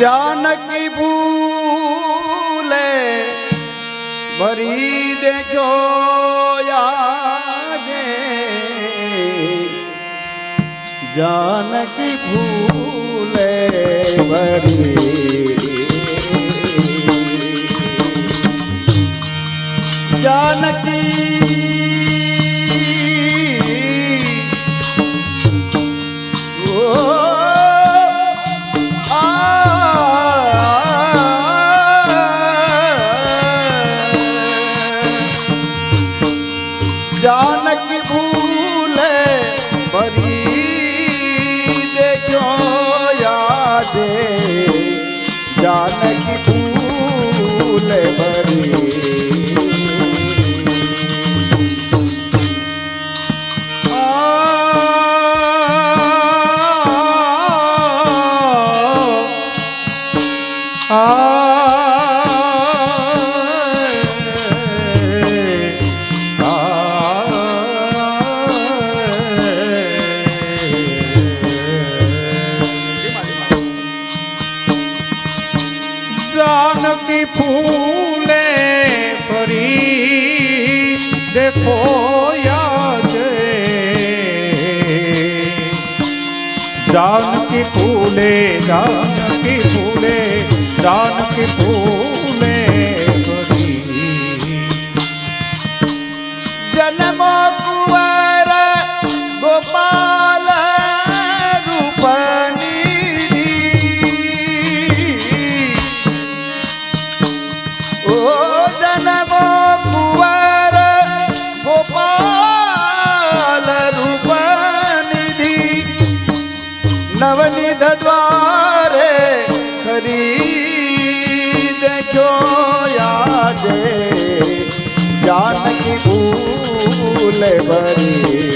જાનકી ભૂલે ભરી દેજો યા જાનકી ભૂલે વળી જાનકી ખોયા છે જાનકી ફૂલે જાનકી ફૂલે જાનકી ફૂલે ભરી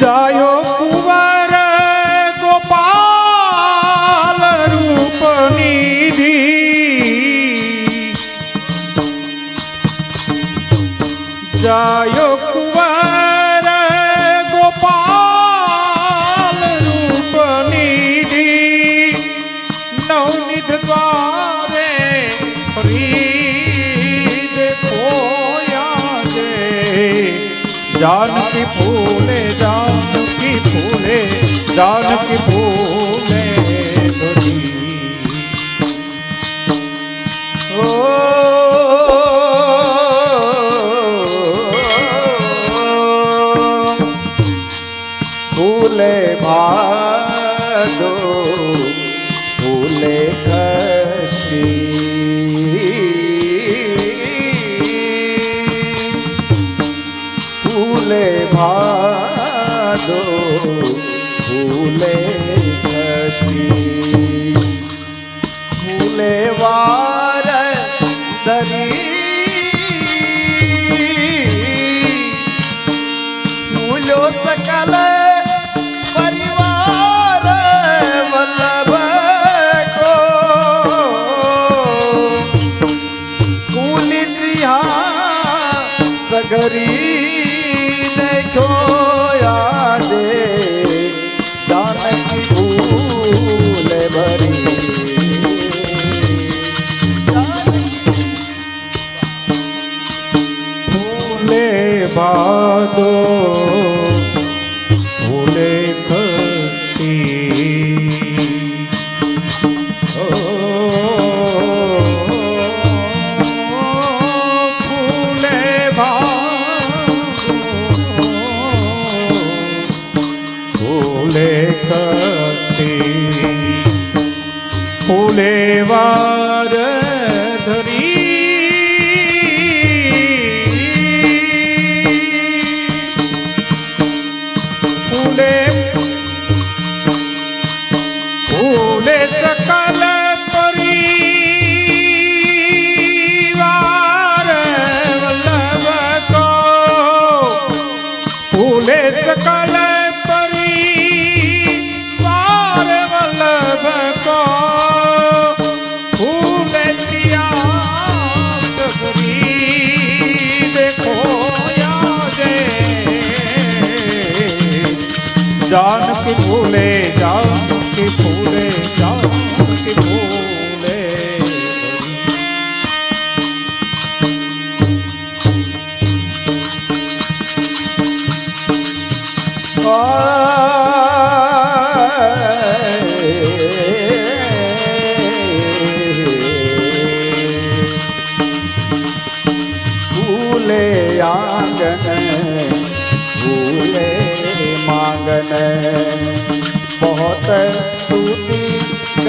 જાયો ફરીદ ખોયા છે જાનકી ફૂલે જાનકી ફૂલે જાનકી ફૂલે ફૂલે ભા ભાદો ભૂલે દ્રષ્ટિ. ભૂલે વાર દરી जान के भूले जान के भूले जान के भूले भूले आँगन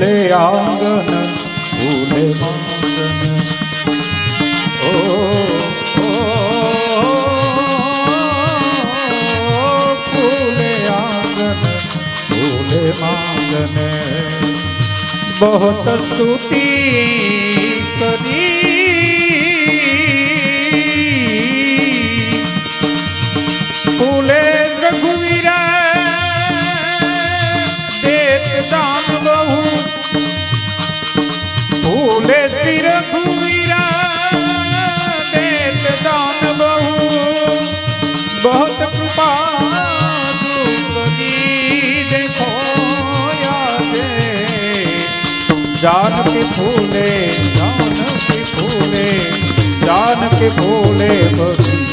ફૂલે આંગન ફૂલે ઓ, ફૂલે આંગન ફૂલે માંગન બહુત સ્તુતિ जान के फूले जान के फूले जान के फूले बगी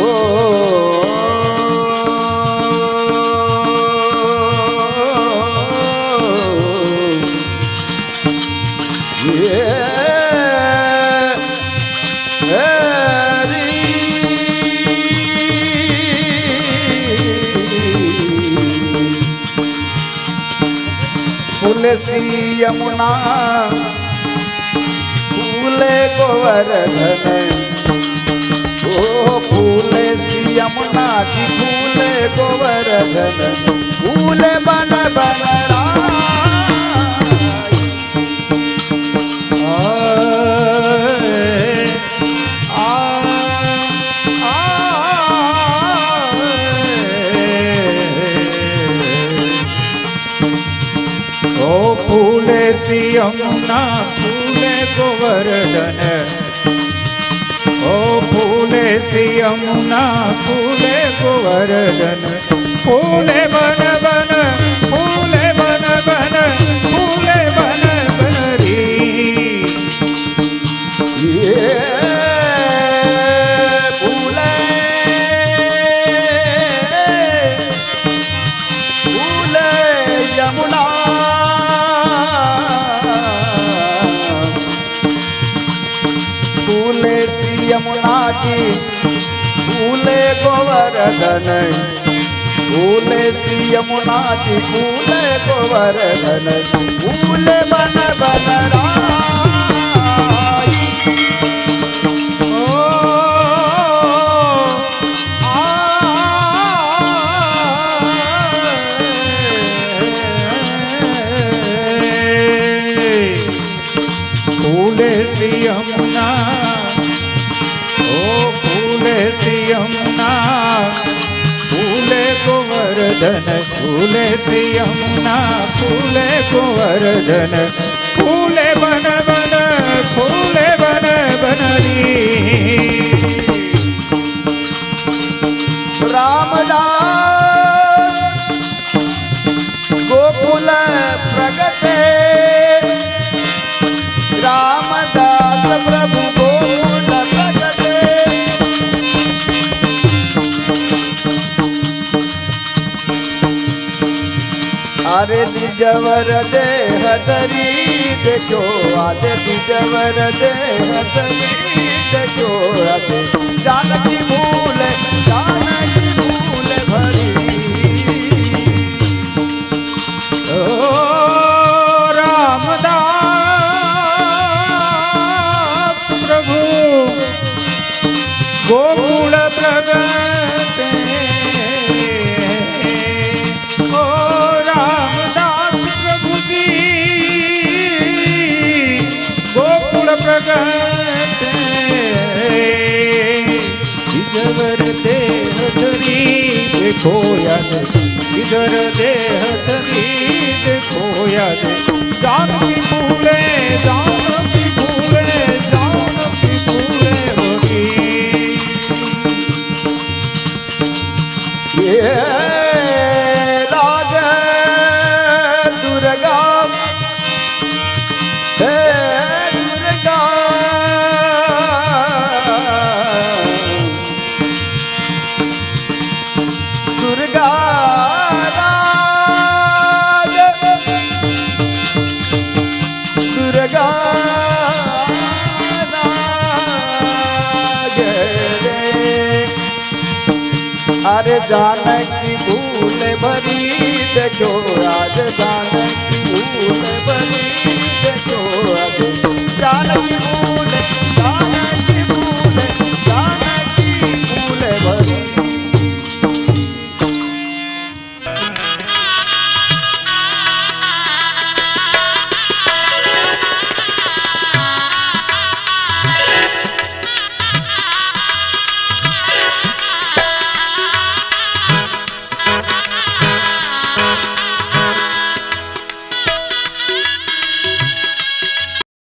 ओ ये तुलसी यमुना फूले गोवर्धन ओ फूले सी यमुना जी फूले गोवर्धन फूले बन बन યમુના ફૂલે ગોવર્ધન ઓ ફૂલે યમુના ફૂલે ગોવર્ધન ફૂલે બન यमुना जी फूले गोवर्धन फूले बन बन गोवर्धन फूले सी यमुना फूले गोवर्धन फूले बन बन, फूले बन बनरी रामदास गोकुल प्रगटे। रामदास प्रभु આરે બીજવર દેહ તરી દેજો આરે બીજવર દેહ તરી દેજો જાનકી ભૂલે જાનકી જવર દેહ ધરી ખોયા ઇધર દેહ ધરી ખોયા જાનકી ભૂલે જાનકી ભૂલે જાનકી ભૂલે વગી મારે જાનકી ભૂલ ભરી દેજો આજ જાનકી ભૂલ ભરી દેજો આજ જાનકી ભૂલ